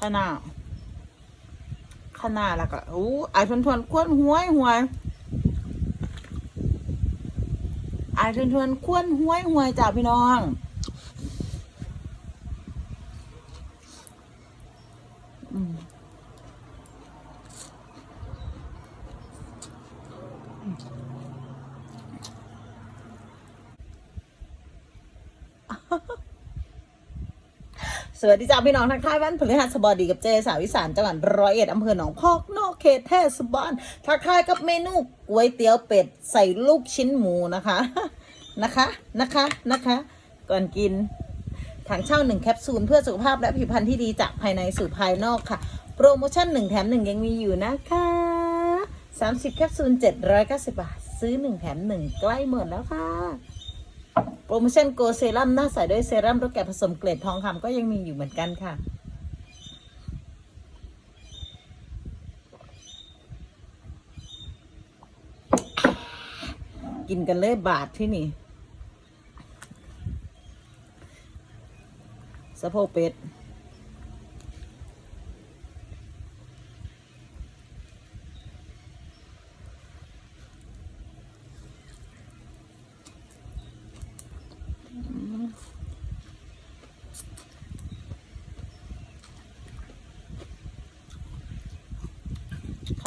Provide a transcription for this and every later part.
ขนาดขนาดแล้วก็อู้ไอ้ทวนทวนควนห้วยหวยไอ้ทวนทวนควนห้วยหวยจ้าพี่น้อง สวัสดีจ้าพี่น้องทักทายวันพฤหัสบดีกับเจสาวิสานจังหวัดร้อยเอ็ดอำเภอหนองพอกนอกเขตเทศบาลทักทายกับเมนูก๋วยเตี๋ยวเป็ดใส่ลูกชิ้นหมูนะคะนะคะนะคะนะคะ ก่อนกินถังเช่าหนึ่งแคปซูลเพื่อสุขภาพและผิวพรรณที่ดีจากภายในสู่ภายนอกค่ะ โปรโมชั่นหนึ่งแถมหนึ่งยังมีอยู่นะคะ30แคปซูล790บาท ซื้อหนึ่งแถมหนึ่งใกล้หมดแล้วค่ะ โปรโมชั่นโกเซรั่มหน้าใสด้วยเซรั่มรสแกะผสมเกล็ดทองคำก็ยังมีอยู่เหมือนกันค่ะ กินกันเลยบาทที่นี่สะโพกเป็ด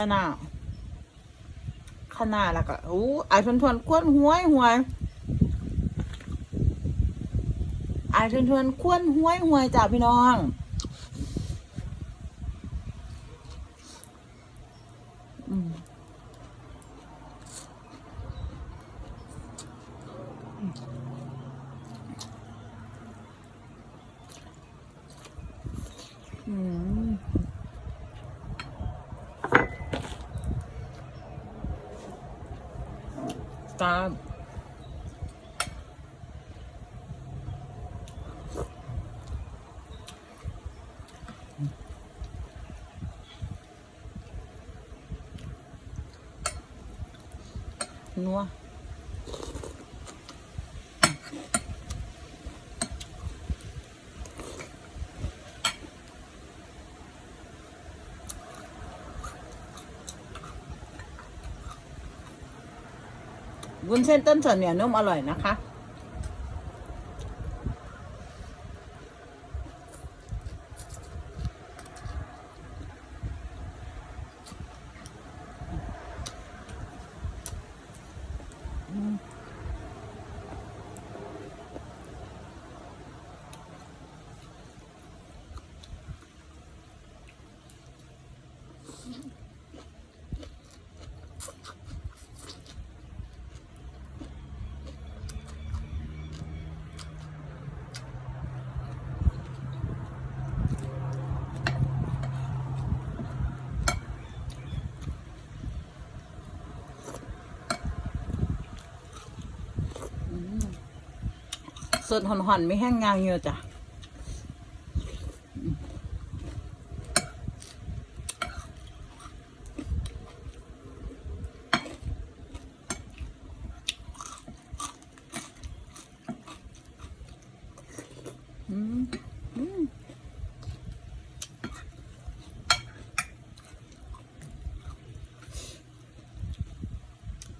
ขนาดขนาดแล้วก็อู้ไอ้ทวนทวนควนห้วยหวยไอ้ทวนทวนควนห้วยหวยจ้าพี่น้องอืม จามนัว วุ้นเส้นต้นส่วนเหนียวนุ่มอร่อยนะคะ สดหอนๆไม่แห้งงางเยอะจ้ะอืมอืม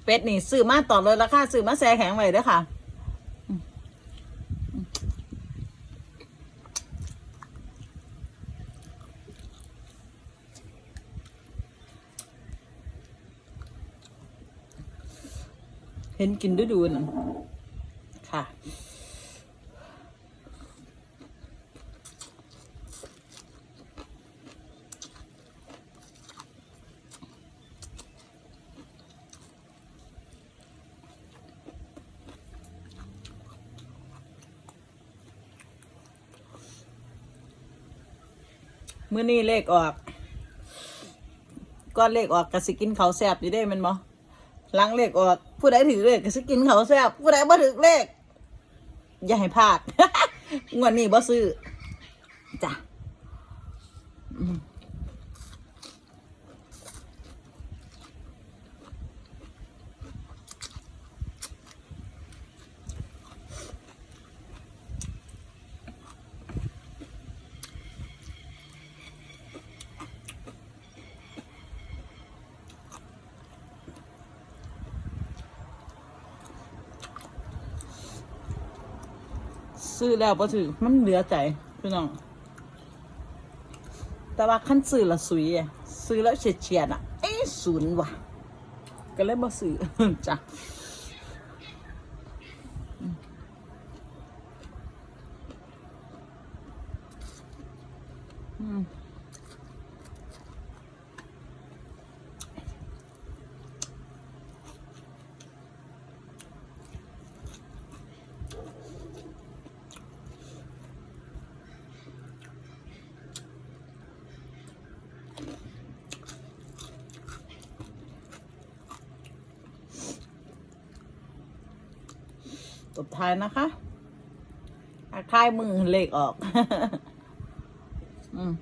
เป็ดนี่ซื้อมาต่อเลยราคาซื้อมาแซ่แข็งไว้ด้วยค่ะ ห็นกินดูดูนั่นค่ะเมื่อนี้เลขออก ก้อนเลขออกกะสิกินเขาแซบอยู่ได้มันบ่ หลังเลขออก ผู้ใดถือเลขก็สิกินเขาวแซบผู้ใดบ่ถือเลข อย่าให้พลาด งวดนี้บ่ซื้อจ้ะอืม ซื้อแล้วพอถือมันเหลือใจพี่น้อง แต่ว่าขั้นซื้อละสุยอะซื้อแล้วเฉียดเฉียดๆอะ เอ้ศูนย์ว่ะ ก็เลยบ่ซื้อจ้ะอืมุดท้ายนะคะคล้ายมือเลขออก อืม